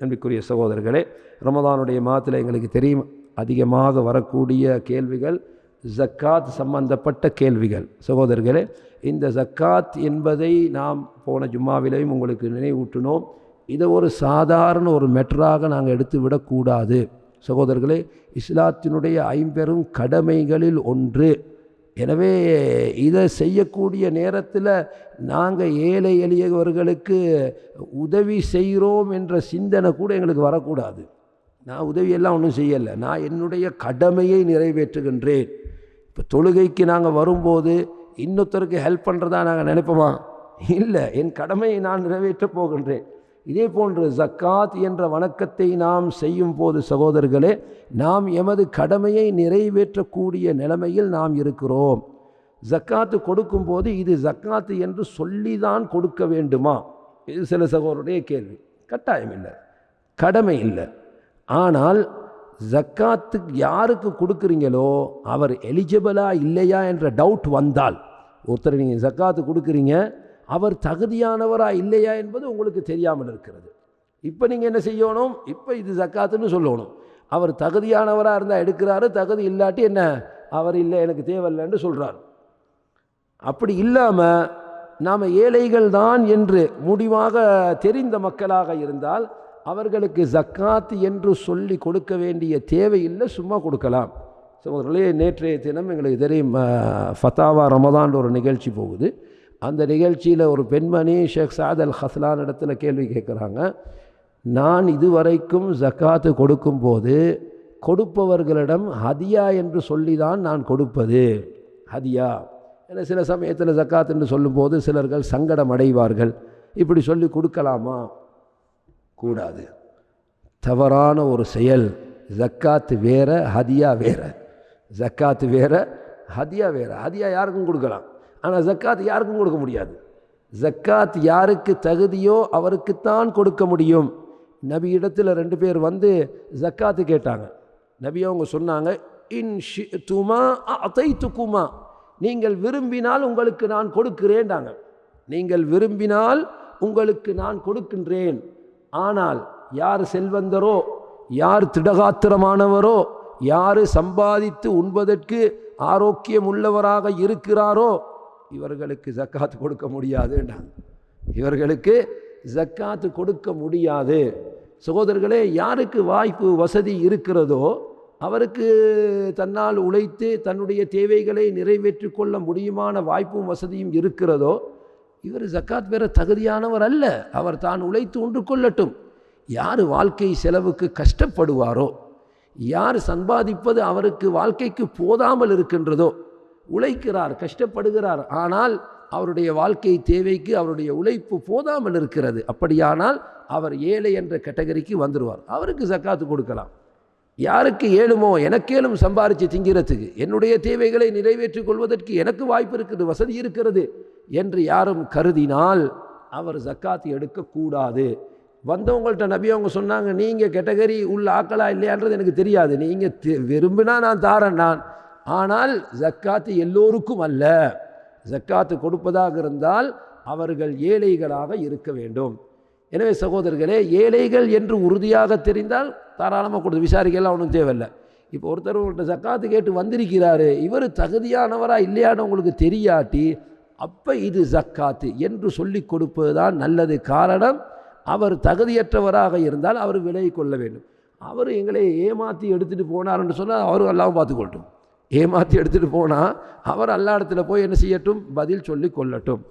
நம்பிக்குரிய சகோதரர்களே ரமதானுடைய மாதத்தில் எங்களுக்கு தெரியும் அதிகமாக வரக்கூடிய கேள்விகள் ஜக்காத் சம்பந்தப்பட்ட கேள்விகள். சகோதரர்களே இந்த ஜக்காத் என்பதை நாம் போன ஜும்மாவிலையும் உங்களுக்கு நினைவூட்டினோம். இதை ஒரு சாதாரண ஒரு மெட்டராக நாங்கள் எடுத்து விடக்கூடாது சகோதரர்களே இஸ்லாத்தினுடைய ஐம்பெரும் கடமைகளில் ஒன்று எனவே இதை செய்யக்கூடிய நேரத்தில் நாங்கள் ஏழை எளியவர்களுக்கு உதவி செய்கிறோம் என்ற சிந்தனை கூட எங்களுக்கு வரக்கூடாது. நான் உதவியெல்லாம் ஒன்றும் செய்யலை. நான் என்னுடைய கடமையை நிறைவேற்றுகின்றேன். இப்போ தொழுகைக்கு நாங்கள் வரும்போது இன்னொருத்தருக்கு ஹெல்ப் பண்ணுறதா நாங்கள் நினைப்போமா? இல்லை என் கடமையை நான் நிறைவேற்றப் போகின்றேன். இதே போன்று ஜக்காத் என்ற வணக்கத்தை நாம் செய்யும் போது சகோதரர்களே நாம் எமது கடமையை நிறைவேற்றக்கூடிய நிலைமையில் நாம் இருக்கிறோம். ஜக்காத்து கொடுக்கும்போது இது ஜக்காத்து என்று சொல்லிதான் கொடுக்க வேண்டுமா? இது சில சகோதரருடைய கேள்வி. கட்டாயம் இல்லை. கடமை இல்லை. ஆனால் ஜக்காத்து யாருக்கு கொடுக்குறீங்களோ அவர் எலிஜிபிளா இல்லையா என்ற டவுட் வந்தால் ஒருத்தர் நீங்கள் ஜக்காத்து கொடுக்குறீங்க அவர் தகுதியானவரா இல்லையா என்பது உங்களுக்கு தெரியாமல் இருக்கிறது. இப்போ நீங்கள் என்ன செய்யணும்? இப்போ இது ஜக்காத்துன்னு சொல்லணும். அவர் தகுதியானவராக இருந்தால் எடுக்கிறாரு தகுதி இல்லாட்டி என்ன? அவர் இல்லை எனக்கு தேவையில்லைன்னு சொல்கிறார் அப்படி இல்லாமல் நாம் ஏழைகள் தான் என்று முடிவாக தெரிந்த மக்களாக இருந்தால் அவர்களுக்கு ஜக்காத்து என்று சொல்லி கொடுக்க வேண்டிய தேவையில்லை சும்மா கொடுக்கலாம். சகோதரர்களே நேற்றைய தினம் எங்களுக்கு தெரியும் ஃபத்தாவா ரமதான்ற ஒரு நிகழ்ச்சி போகுது. அந்த நிகழ்ச்சியில் ஒரு பெண்மணி ஷேக் சாத் அல் ஹஸ்லான் இடத்துல கேள்வி கேட்குறாங்க. நான் இதுவரைக்கும் ஜக்காத்து கொடுக்கும்போது கொடுப்பவர்களிடம் ஹதியா என்று சொல்லி தான் நான் கொடுப்பது. ஹதியா. ஏன்னா சில சமயத்தில் ஜக்காத் என்று சொல்லும்போது சிலர்கள் சங்கடம் அடைவார்கள். இப்படி சொல்லி கொடுக்கலாமா? கூடாது. தவறான ஒரு செயல். ஜக்காத்து வேற ஹதியா வேற. ஜக்காத்து வேற ஹதியா வேற. ஹதியா யாருக்கும் கொடுக்கலாம்? ஆனால் ஜக்காத் யாருக்கும் கொடுக்க முடியாது. ஜக்காத் யாருக்கு தகுதியோ அவருக்குத்தான் கொடுக்க முடியும். நபி இடத்துல ரெண்டு பேர் வந்து ஜக்காத்து கேட்டாங்க. நபி அவங்க சொன்னாங்க இன் துமா அத்தை துக்குமா நீங்கள் விரும்பினால் உங்களுக்கு நான் கொடுக்கிறேன்டாங்க. நீங்கள் விரும்பினால் உங்களுக்கு நான் கொடுக்கின்றேன். ஆனால் யார் செல்வந்தரோ யார் திடகாத்திரமானவரோ யார் சம்பாதித்து உண்பதற்கு ஆரோக்கியம் உள்ளவராக இருக்கிறாரோ இவர்களுக்கு ஜக்காத்து கொடுக்க முடியாதுன்றாங்க இவர்களுக்கு ஜக்காத்து கொடுக்க முடியாது. சகோதரர்களே யாருக்கு வாய்ப்பு வசதி இருக்கிறதோ அவருக்கு தன்னால் உழைத்து தன்னுடைய தேவைகளை நிறைவேற்றி கொள்ள முடியுமான வாய்ப்பும் வசதியும் இருக்கிறதோ இவர் ஜக்காத் பெற தகுதியானவர் அல்ல. அவர் தான் உழைத்து உண்டு கொள்ளட்டும். யார் வாழ்க்கை செலவுக்கு கஷ்டப்படுவாரோ யார் சம்பாதிப்பது அவருக்கு வாழ்க்கைக்கு போதாமல் இருக்கின்றதோ உழைக்கிறார் கஷ்டப்படுகிறார். ஆனால் அவருடைய வாழ்க்கை தேவைக்கு அவருடைய உழைப்பு போதாமல் இருக்கிறது. அப்படியானால் அவர் ஏழை என்ற கேட்டகரிக்கு வந்துடுவார் அவருக்கு சக்காத்து கொடுக்கலாம். யாருக்கு ஏழுமோ எனக்கேலும் சம்பாரித்து திங்கிறதுக்கு என்னுடைய தேவைகளை நிறைவேற்றிக் கொள்வதற்கு எனக்கு வாய்ப்பு இருக்குது வசதி இருக்கிறது என்று யாரும் கருதினால் அவர் ஜக்காத்து எடுக்கக்கூடாது. வந்தவங்கள்ட்ட நபி அவங்க சொன்னாங்க நீங்கள் கேட்டகரி உள்ள ஆக்கலா இல்லையான்றது எனக்கு தெரியாது. நீங்கள் விரும்பினா நான் தாரேன். நான் ஆனால் ஜக்காத்து எல்லோருக்கும் அல்ல. ஜக்காத்து கொடுப்பதாக இருந்தால் அவர்கள் ஏழைகளாக இருக்க வேண்டும். எனவே சகோதரர்களே ஏழைகள் என்று உறுதியாக தெரிந்தால் தாராளமாக கொடுத்து விசாரிக்கலாம் ஒன்றும் தேவையில்லை. இப்போ ஒருத்தர் உங்கள்கிட்ட ஜக்காத்து கேட்டு வந்திருக்கிறாரு இவர் தகுதியானவரா இல்லையான்னு உங்களுக்கு தெரியாட்டி அப்போ இது ஜக்காத்து என்று சொல்லி கொடுப்பது தான் நல்லது. காரணம் அவர் தகுதியற்றவராக இருந்தால் அவர் விலை கொள்ள வேண்டும். அவர் எங்களை ஏமாற்றி எடுத்துகிட்டு போனார்னு சொன்னால் அவரும் எல்லாம் பார்த்துக்கொள்ளட்டும். ஏமாற்றி எடுத்துகிட்டு போனால் அவர் அல்லா இடத்துல போய் என்ன செய்யட்டும்? பதில் சொல்லி கொள்ளட்டும்.